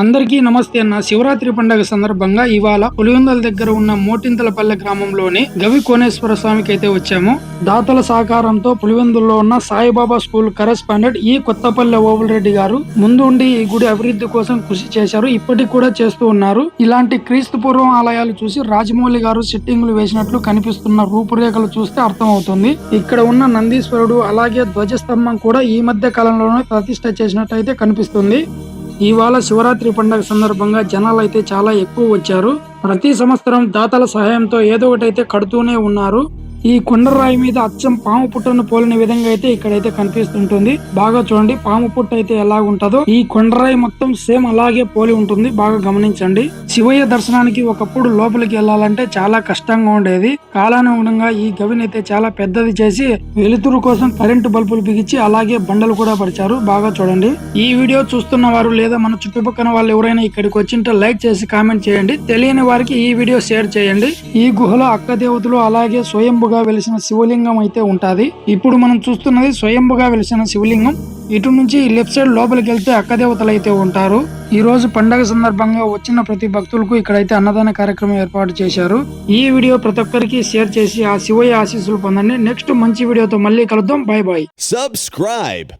అందరికీ నమస్తే అన్న. శివరాత్రి పండుగ సందర్భంగా ఇవాళ పులివెందల దగ్గర ఉన్న మోటింతలపల్లె గ్రామంలోని గవి కోనేశ్వర స్వామికి అయితే వచ్చాము. దాతల సహకారంతో పులివెందుల్లో ఉన్న సాయిబాబా స్కూల్ కరెస్పాండెంట్ ఈ కొత్తపల్లె ఓబులరెడ్డి గారు ముందుండి ఈ గుడి అభివృద్ధి కోసం కృషి చేశారు ఇప్పటికి కూడా చేస్తూ ఉన్నారు. ఇలాంటి క్రీస్తు పూర్వం ఆలయాలు చూసి రాజమౌళి గారు సిట్టింగులు వేసినట్లు కనిపిస్తున్న రూపురేఖలు చూస్తే అర్థమవుతుంది. ఇక్కడ ఉన్న నందీశ్వరుడు అలాగే ధ్వజస్తంభం కూడా ఈ మధ్య కాలంలోనే ప్రతిష్ట చేసినట్టయితే కనిపిస్తుంది. ఇవాళ శివరాత్రి పండుగ సందర్భంగా జనాలు అయితే చాలా ఎక్కువ వచ్చారు. ప్రతి సంవత్సరం దాతల సహాయంతో ఏదో ఒకటైతే కడుతూనే ఉన్నారు. ఈ కొండరాయి మీద అచ్చం పాము పుట్టను పోలిన విధంగా అయితే ఇక్కడైతే కనిపిస్తుంటుంది. బాగా చూడండి పాము పుట్ట అయితే ఎలా ఉంటుందో. ఈ కొండరాయి మొత్తం సేమ్ అలాగే పోలి ఉంటుంది. బాగా గమనించండి. శివయ్య దర్శనానికి ఒకప్పుడు లోపలికి వెళ్ళాలంటే చాలా కష్టంగా ఉండేది. కాలానుగుణంగా ఈ గవిని అయితే చాలా పెద్దది చేసి వెలుతురు కోసం కరెంటు బల్బులు బిగించి అలాగే బండలు కూడా పరిచారు. బాగా చూడండి. ఈ వీడియో చూస్తున్న వారు లేదా మన చుట్టుపక్కల వాళ్ళు ఎవరైనా ఇక్కడికి వచ్చింటే లైక్ చేసి కామెంట్ చేయండి. తెలియని వారికి ఈ వీడియో షేర్ చేయండి. ఈ గుహలో అక్క దేవతలు అలాగే స్వయంభుగా వెలిసిన శివలింగం అయితే ఉంటాది. ఇప్పుడు మనం చూస్తున్నది స్వయంభుగా వెలిసిన శివలింగం. ఇటు నుంచి లెఫ్ట్ సైడ్ లోపలికి వెళ్తే అక్కదేవతలు అయితే ఉంటారు. ఈ రోజు పండగ సందర్భంగా వచ్చిన ప్రతి భక్తులకు ఇక్కడైతే అన్నదాన కార్యక్రమం ఏర్పాటు చేశారు. ఈ వీడియో ప్రతి ఒక్కరికి షేర్ చేసి ఆ శివయ్య ఆశీస్సులు పొందండి. నెక్స్ట్ మంచి వీడియోతో మళ్ళీ కలుద్దాం. Bye bye. సబ్స్క్రైబ్